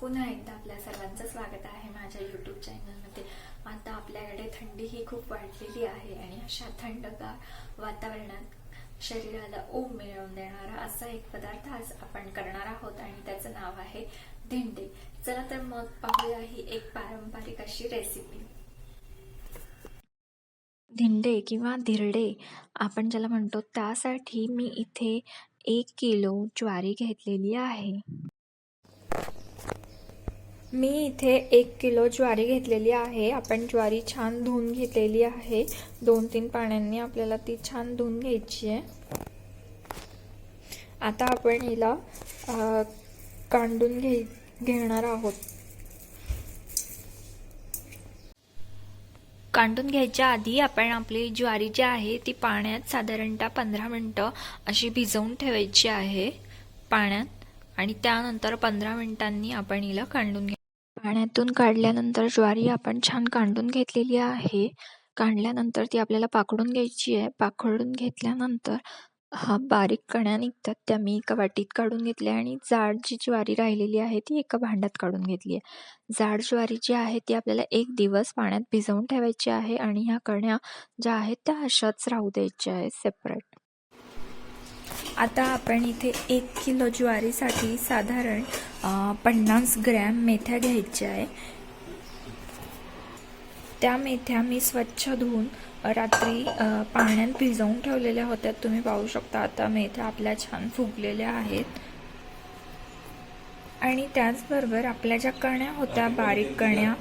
पुन्हा एकदा आपल्या सर्वांचं स्वागत आहे माझ्या युट्यूब चॅनलमध्ये आता आपल्याकडे थंडी ही खूप वाढलेली आहे आणि अशा थंडगार वातावरणात शरीराला ओम मिळवून देणारा असा एक पदार्थ आज आपण करणार आहोत आणि त्याचं नाव आहे धिंडे. चला तर मग पाहूया ही एक पारंपरिक अशी रेसिपी धिंडे किंवा धिरडे आपण ज्याला म्हणतो त्यासाठी मी इथे एक किलो ज्वारी घेतलेली आहे. मी इथे एक किलो ज्वारी घेतलेली आहे. आपण ज्वारी छान धुवून घेतलेली आहे. दोन तीन पाण्याने आपल्याला ती छान धुवून घ्यायची आहे. आता आपण हिला कांडून घे घेणार आहोत. कांडून घ्यायच्या आधी आपण आपली ज्वारी जी आहे ती पाण्यात साधारणतः पंधरा मिनटं अशी भिजवून ठेवायची आहे पाण्यात. आणि त्यानंतर पंधरा मिनिटांनी आपण हिला कांडून घ्या पाण्यातून काढल्यानंतर ज्वारी आपण छान कांडून घेतलेली आहे. काढल्यानंतर ती आपल्याला पाकडून घ्यायची आहे. पाकडून घेतल्यानंतर हा बारीक कण्या निघतात. त्या मी एका वाटीत काढून घेतल्या आणि जाड जी ज्वारी राहिलेली आहे ती एका भांड्यात काढून घेतली आहे. जाड ज्वारी जी आहे ती आपल्याला एक दिवस पाण्यात भिजवून ठेवायची आहे आणि ह्या कण्या ज्या आहेत त्या अशाच राहू द्यायच्या आहेत सेपरेट आता आपण इथे एक किलो ज्वारीसाठी साधारण पन्नास ग्रॅम मेथ्या घ्यायच्या आहे. त्या मेथ्या मी स्वच्छ धुवून रात्री पाण्यात भिजवून ठेवलेल्या होत्या. तुम्ही पाहू शकता आता मेथ्या आपल्या छान फुगलेल्या आहेत. आणि त्याचबरोबर आपल्या ज्या कण्या होत्या बारीक कण्या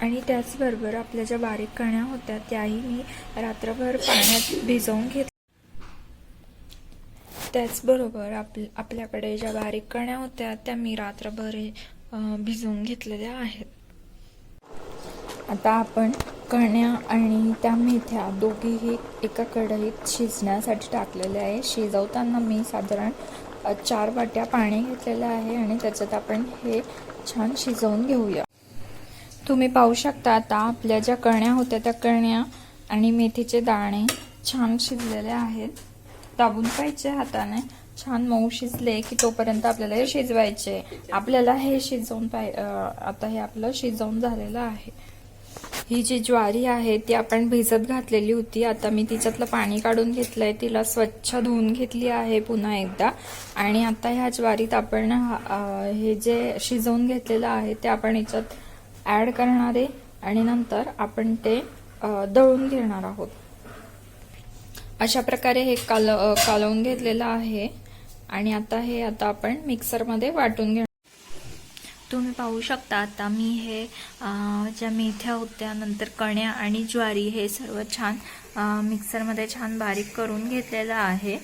आणि त्याचबरोबर आपल्या ज्या बारीक कण्या होत्या त्याही मी रात्रभर पाण्यात भिजवून घेत त्याचबरोबर आप आपल्याकडे ज्या बारीक कण्या होत्या त्या मी रात्रभर भिजवून घेतलेल्या आहेत. आता आपण कण्या आणि त्या मेथ्या दोघीही एका कढईत शिजण्यासाठी टाकलेल्या आहे. शिजवताना मी साधारण चार वाट्या पाणी घेतलेलं आहे आणि त्याच्यात आपण हे छान शिजवून घेऊया. तुम्ही पाहू शकता आता आपल्या ज्या कण्या होत्या त्या कण्या आणि मेथीचे दाणे छान शिजलेले आहेत. दाबून पाहिजे हाताने. छान मऊ शिजले की तोपर्यंत आपल्याला हे शिजवायचे. आपल्याला हे शिजवून पाहि आता हे आपलं शिजवून झालेलं आहे. ही जी ज्वारी आहे ती आपण भिजत घातलेली होती. आता मी तिच्यातलं पाणी काढून घेतलंय. तिला स्वच्छ धुवून घेतली आहे पुन्हा एकदा. आणि आता ह्या ज्वारीत आपण हे जे शिजवून घेतलेलं आहे ते आपण याच्यात ऍड करणार आहे. आणि नंतर आपण ते दळून घेणार आहोत. अशा प्रकारे हे काल कालवून घेतलेलं आहे. आणि आता हे आता आपण मिक्सरमध्ये वाटून घेणार. तुम्ही पाहू शकता आता मी हे ज्या मेथ्या होत्या नंतर कण्या आणि ज्वारी हे सर्व छान मिक्सरमध्ये छान बारीक करून घेतलेलं आहे.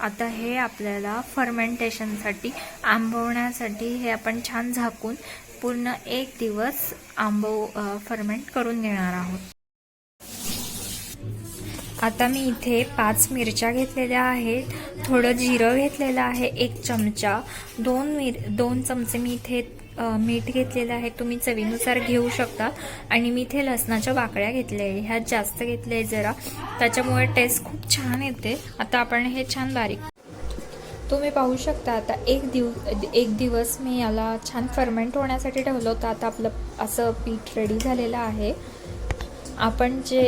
आता हे आपल्याला फर्मेंटेशनसाठी आंबवण्यासाठी हे आपण छान झाकून पूर्ण एक दिवस आंबव फर्मेंट करून घेणार आहोत. आता मी इथे पाच मिरच्या घेतलेल्या आहेत. थोडं जिरं घेतलेलं आहे एक चमचा. दोन मिर दोन चमचे मी इथे मीठ घेतलेलं आहे. तुम्ही चवीनुसार घेऊ शकता. आणि मी इथे लसणाच्या बाकड्या घेतल्या आहे ह्यात जास्त घेतले आहे जरा. त्याच्यामुळे टेस्ट खूप छान येते. आता आपण हे छान बारीक तुम्ही पाहू शकता. आता एक दिव एक दिवस मी याला छान फर्मेंट होण्यासाठी ठेवलं होतं. आता आपलं असं पीठ रेडी झालेलं आहे. आपण जे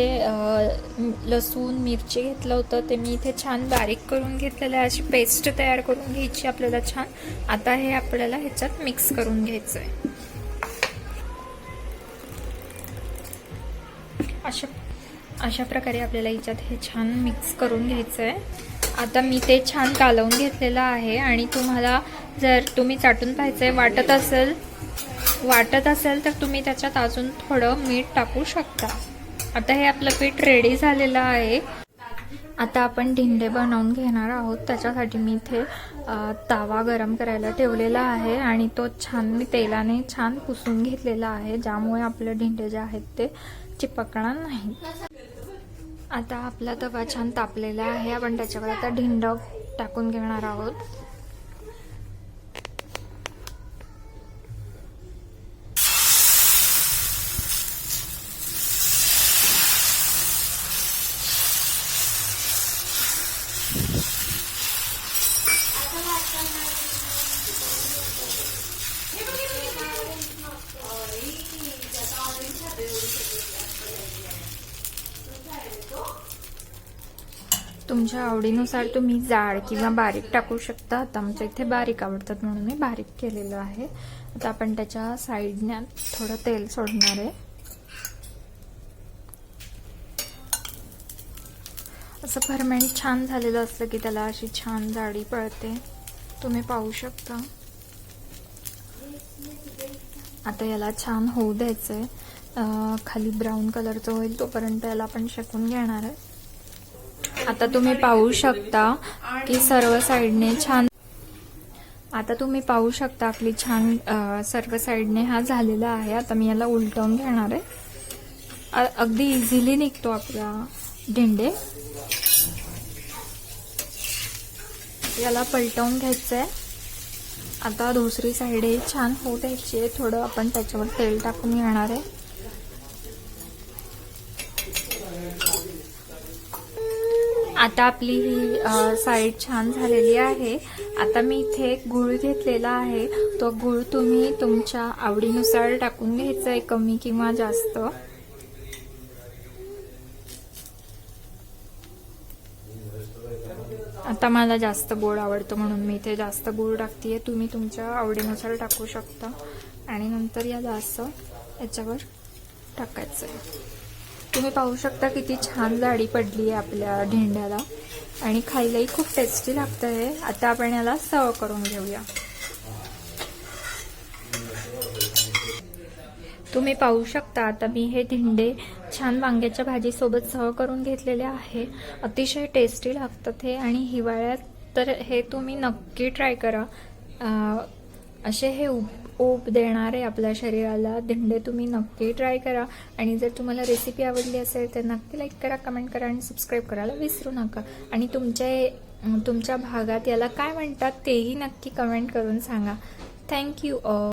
लसूण मिरची घेतलं होतं ते मी इथे छान बारीक करून घेतलेलं आहे. अशी पेस्ट तयार करून घ्यायची आपल्याला छान. आता हे आपल्याला ह्याच्यात मिक्स करून घ्यायचं आहे अशा अशा प्रकारे आपल्याला ह्याच्यात हे छान मिक्स करून घ्यायचं आहे आता मी ते छान कालवून घेतलेलं आहे आणि तुम्हाला जर तुम्ही चाटून पाहायचं आहे वाटत असेल वाटत असेल तर तुम्ही त्याच्यात अजून थोडं मीठ टाकू शकता. आता हे आपलं पीठ रेडी झालेलं आहे. आता आपण धिंडे बनवून घेणार आहोत. त्याच्यासाठी मी इथे तवा तावा गरम करायला ठेवलेला आहे आणि तो छान मी तेलाने छान पुसून घेतलेला आहे. ज्यामुळे आपले धिंडे जे आहेत ते चिपकणार नाही आता आपला तवा छान तापलेला आहे. आपण त्याच्यावर आता धिंड टाकून घेणार आहोत. तुमच्या आवडीनुसार तुम्ही जाड किंवा बारीक टाकू शकता. आता आमच्या इथे बारीक आवडतात म्हणून मी बारीक केलेलं आहे. आता आपण त्याच्या साईडने थोडं तेल सोडणार आहे. असं फर्मेंट छान झालेलं असलं की त्याला अशी छान जाडी पळते. तुम्ही पाहू शकता. आता याला छान होऊ द्यायचंय. आहे खाली ब्राऊन कलरचं होईल तोपर्यंत याला आपण शेकून घेणार आहे. आता तुम्ही पाहू शकता की सर्व साईडने छान आता तुम्ही पाहू शकता आपली छान सर्व साईडने हा झालेला आहे. आता मी याला उलटवून घेणार आहे. अगदी इझिली निघतो आपला दिंडे. याला पलटवून घ्यायचं आहे आता दुसरी साईड ही छान होऊ द्यायची आहे. थोडं आपण त्याच्यावर तेल टाकून घेणार आहे. आता आपली ही साईड छान झालेली आहे. आता मी इथे गुळ घेतलेला आहे. तो गुळ तुम्ही तुमच्या आवडीनुसार टाकून घ्यायचा आहे. कमी किंवा जास्त. आता मला जास्त गोड आवडतं म्हणून मी इथे जास्त गोड टाकते तुम्ही तुमच्या आवडीनुसार टाकू शकता. आणि नंतर या जास्त याच्यावर टाकायचं आहे. तुम्ही पाहू शकता किती छान जाडी पडली आहे आपल्या ढेंड्याला आणि खायलाही खूप टेस्टी लागतं आहे आता आपण याला सर्व करून घेऊया. तुम्ही पाहू शकता आता मी हे धिंडे छान वांग्याच्या भाजीसोबत सह करून घेतलेले आहे. अतिशय टेस्टी लागतात हे आणि हिवाळ्यात तर हे तुम्ही नक्की ट्राय करा. असे हे उप ऊब देणारे आपल्या शरीराला धिंडे तुम्ही नक्की ट्राय करा. आणि जर तुम्हाला रेसिपी आवडली असेल तर नक्की लाईक करा कमेंट करा आणि सबस्क्राईब करायला विसरू नका. आणि तुमच्या तुमच्या भागात याला काय म्हणतात तेही नक्की कमेंट करून सांगा. थँक्यू